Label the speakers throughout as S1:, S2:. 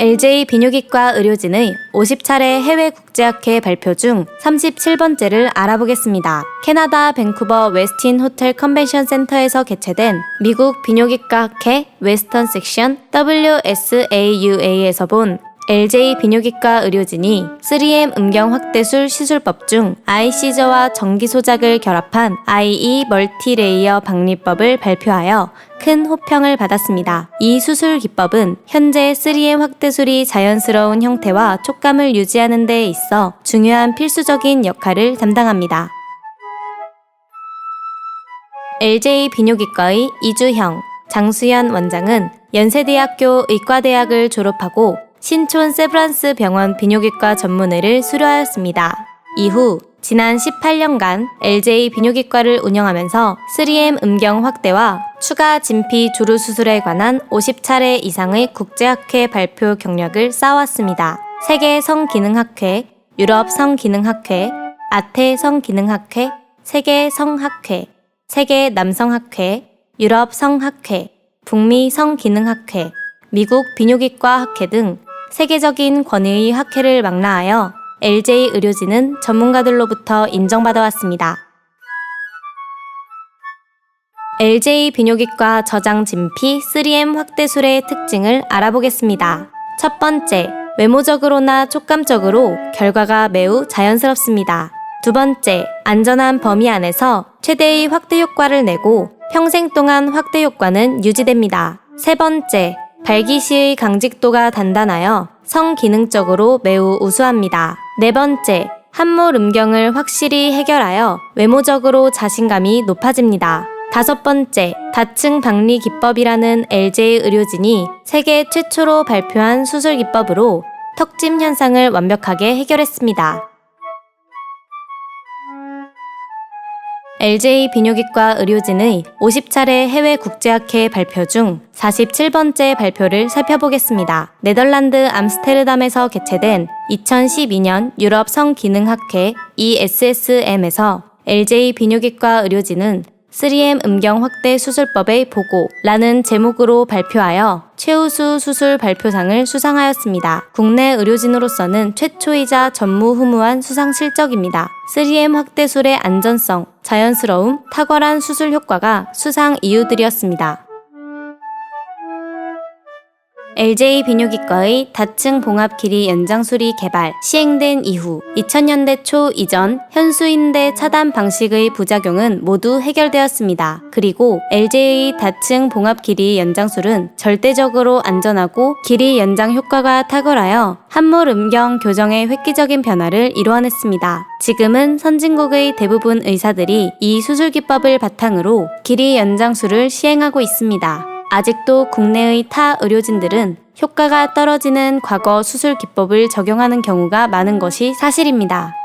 S1: LJ 비뇨기과 의료진의 50차례 해외 국제학회 발표 중 37번째를 알아보겠습니다. 캐나다 밴쿠버 웨스틴 호텔 컨벤션 센터에서 개최된 미국 비뇨기과 학회 웨스턴 섹션 WSAUA에서 본 LJ 비뇨기과 의료진이 3M 음경 확대술 시술법 중 아이 시저와 전기 소작을 결합한 IE 멀티레이어 박리법을 발표하여 큰 호평을 받았습니다. 이 수술 기법은 현재 3M 확대술이 자연스러운 형태와 촉감을 유지하는 데 있어 중요한 필수적인 역할을 담당합니다. LJ 비뇨기과의 이주형, 장수연 원장은 연세대학교 의과대학을 졸업하고 신촌 세브란스 병원 비뇨기과 전문의를 수료하였습니다. 이후 지난 18년간 LJ 비뇨기과를 운영하면서 3M 음경 확대와 추가 진피 조루 수술에 관한 50차례 이상의 국제학회 발표 경력을 쌓아왔습니다. 세계 성기능학회, 유럽 성기능학회, 아태 성기능학회, 세계 성학회, 세계 남성학회, 유럽 성학회, 북미 성기능학회, 미국 비뇨기과 학회 등 세계적인 권위의 학회를 망라하여 LJ 의료진은 전문가들로부터 인정받아 왔습니다. LJ 비뇨기과 저장 진피 3M 확대술의 특징을 알아보겠습니다. 첫 번째, 외모적으로나 촉감적으로 결과가 매우 자연스럽습니다. 두 번째, 안전한 범위 안에서 최대의 확대 효과를 내고 평생 동안 확대 효과는 유지됩니다. 세 번째, 발기 시의 강직도가 단단하여 성기능적으로 매우 우수합니다. 네 번째, 함몰 음경을 확실히 해결하여 외모적으로 자신감이 높아집니다. 다섯 번째, 다층 박리 기법이라는 LJ 의료진이 세계 최초로 발표한 수술 기법으로 턱짐 현상을 완벽하게 해결했습니다. LJ 비뇨기과 의료진의 50차례 해외 국제학회 발표 중 47번째 발표를 살펴보겠습니다. 네덜란드 암스테르담에서 개최된 2012년 유럽 성기능학회 ESSM에서 LJ 비뇨기과 의료진은 3M 음경 확대 수술법의 보고라는 제목으로 발표하여 최우수 수술 발표상을 수상하였습니다. 국내 의료진으로서는 최초이자 전무후무한 수상 실적입니다. 3M 확대술의 안전성, 자연스러움, 탁월한 수술 효과가 수상 이유들이었습니다. LJ 비뇨기과의 다층 봉합 길이 연장술이 개발, 시행된 이후 2000년대 초 이전 현수인대 차단 방식의 부작용은 모두 해결되었습니다. 그리고 LJ의 다층 봉합 길이 연장술은 절대적으로 안전하고 길이 연장 효과가 탁월하여 함몰 음경 교정의 획기적인 변화를 이루어냈습니다. 지금은 선진국의 대부분 의사들이 이 수술 기법을 바탕으로 길이 연장술을 시행하고 있습니다. 아직도 국내의 타 의료진들은 효과가 떨어지는 과거 수술 기법을 적용하는 경우가 많은 것이 사실입니다.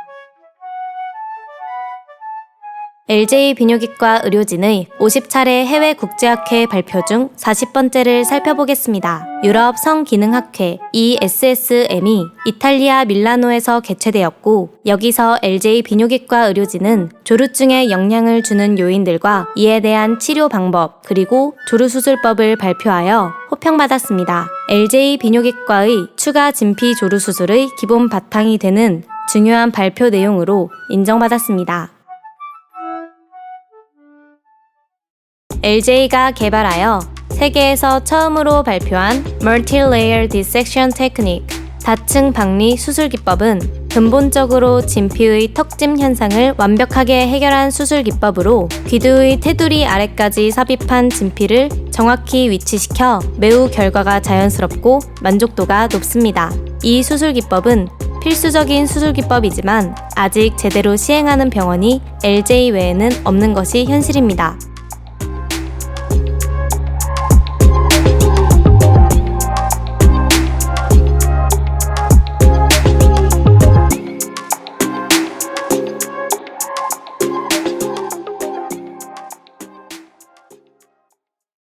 S1: LJ 비뇨기과 의료진의 50차례 해외 국제학회 발표 중 40번째를 살펴보겠습니다. 유럽 성기능학회 ESSM이 이탈리아 밀라노에서 개최되었고 여기서 LJ 비뇨기과 의료진은 조루증에 영향을 주는 요인들과 이에 대한 치료 방법 그리고 조루 수술법을 발표하여 호평받았습니다. LJ 비뇨기과의 추가 진피 조루 수술의 기본 바탕이 되는 중요한 발표 내용으로 인정받았습니다. LJ가 개발하여 세계에서 처음으로 발표한 Multi-Layer Dissection Technique 다층 박리 수술 기법은 근본적으로 진피의 턱짐 현상을 완벽하게 해결한 수술 기법으로 귀두의 테두리 아래까지 삽입한 진피를 정확히 위치시켜 매우 결과가 자연스럽고 만족도가 높습니다. 이 수술 기법은 필수적인 수술 기법이지만 아직 제대로 시행하는 병원이 LJ 외에는 없는 것이 현실입니다.